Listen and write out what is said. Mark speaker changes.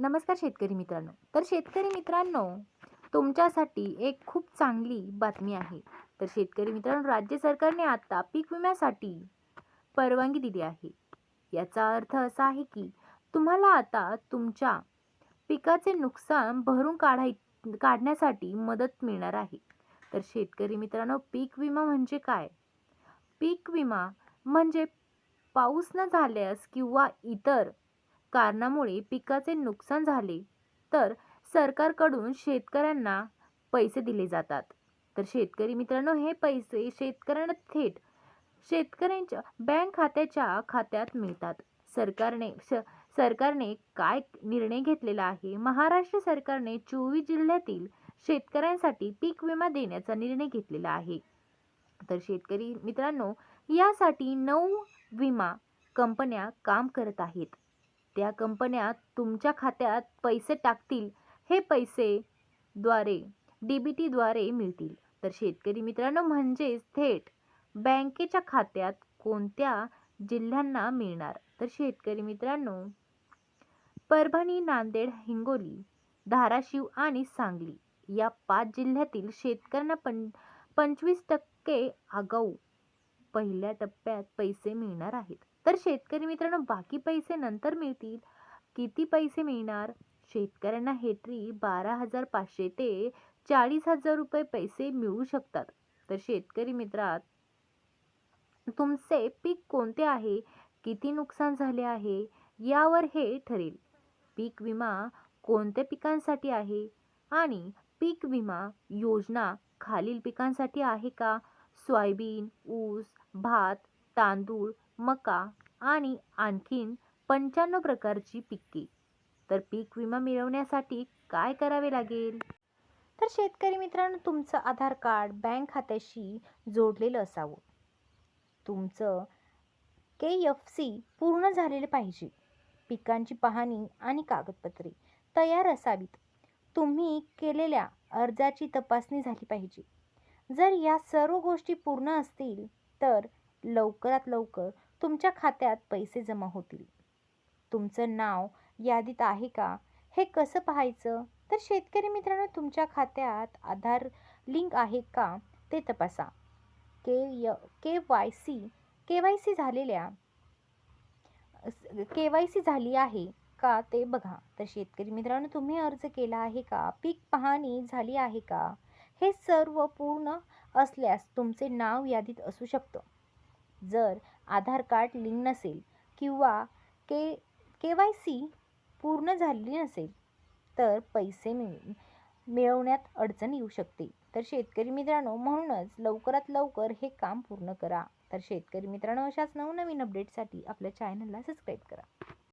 Speaker 1: नमस्कार शेतकरी मित्रांनो. तर शेतकरी मित्रांनो तुमच्यासाठी एक खूप चांगली बातमी आहे. तर शेतकरी मित्रांनो राज्य सरकारने आता पीक विम्यासाठी परवानगी दिली आहे. याचा अर्थ असा आहे की तुम्हाला आता तुमच्या पिकाचे नुकसान भरून काढाय काढण्यासाठी मदत मिळणार आहे. तर शेतकरी मित्रांनो पीक विमा म्हणजे काय? पीक विमा म्हणजे पाऊस न झाल्यास किंवा इतर कारणामुळे पिकाचे नुकसान झाले तर सरकारकडून शेतकऱ्यांना पैसे दिले जातात. तर शेतकरी मित्रांनो हे पैसे शेतकऱ्यांना थेट शेतकऱ्यांच्या बँक खात्याच्या खात्यात मिळतात. सरकारने सरकारने काय निर्णय घेतलेला आहे? महाराष्ट्र सरकारने चोवीस जिल्ह्यातील शेतकऱ्यांसाठी पीक विमा देण्याचा निर्णय घेतलेला आहे. तर शेतकरी मित्रांनो यासाठी नऊ विमा कंपन्या काम करत आहेत. त्या कंपन्या तुमच्या खात्यात पैसे टाकतील हे पैसे द्वारे डी बी टीद्वारे मिळतील. तर शेतकरी मित्रांनो म्हणजेच थेट बँकेच्या खात्यात कोणत्या जिल्ह्यांना मिळणार? तर शेतकरी मित्रांनो परभणी नांदेड हिंगोली धाराशिव आणि सांगली या पाच जिल्ह्यातील शेतकऱ्यांना पं पंचवीस टक्के आगाऊ पहिल्या टप्प्यात पैसे मिळणार आहेत. तर शेतकरी मित्रांनो बाकी पैसे नंतर मिळतील. किती पैसे मिळणार? शेतकऱ्यांना हेटरी बारा हजार पाचशे ते चाळीस हजार रुपये पैसे मिळू शकतात. तर शेतकरी मित्रात तुमचे पीक कोणते आहे? किती नुकसान झाले आहे? यावर हे ठरेल. पीक विमा कोणत्या पिकांसाठी आहे? आणि पीक विमा योजना खालील पिकांसाठी आहे का? सोयाबीन ऊस भात तांदूळ मका आणि आणखीन पंच्याण्णव प्रकारची पिके. तर पीक विमा मिळवण्यासाठी काय करावे लागेल? तर शेतकरी मित्रांनो तुमचं आधार कार्ड बँक खात्याशी जोडलेलं असावं. तुमचं के एफ सी पूर्ण झालेलं पाहिजे. पिकांची पाहणी आणि कागदपत्रे तयार असावीत. तुम्ही केलेल्या अर्जाची तपासणी झाली पाहिजे. जर या सर्व गोष्टी पूर्ण असतील तर लवकरात लवकर तुमच्या खात्यात पैसे जमा होतील. तुमचं नाव यादीत आहे का? हे कसं पाहायचं? तर शेतकरी मित्रांनो तुमच्या खात्यात आधार लिंक आहे का? ते तपासा. K Y K Y C K Y C झालेल्या के वाय सी झाली आहे का ते बघा. तर शेतकरी मित्रांनो तुम्ही अर्ज केला आहे का? पीक पाहणी झाली आहे का? हे सर्व पूर्ण असल्यास तुमचे नाव यादीत असू शकतं. जर आधार कार्ड लिंक नसेल किंवा के के वाय सी पूर्ण झालेली नसेल तर पैसे मिळ मिळवण्यात अडचण येऊ शकते. तर शेतकरी मित्रांनो म्हणूनच लवकरात लवकर हे काम पूर्ण करा. तर शेतकरी मित्रांनो अशाच नवनवीन अपडेटसाठी आपल्या चॅनलला सबस्क्राईब करा.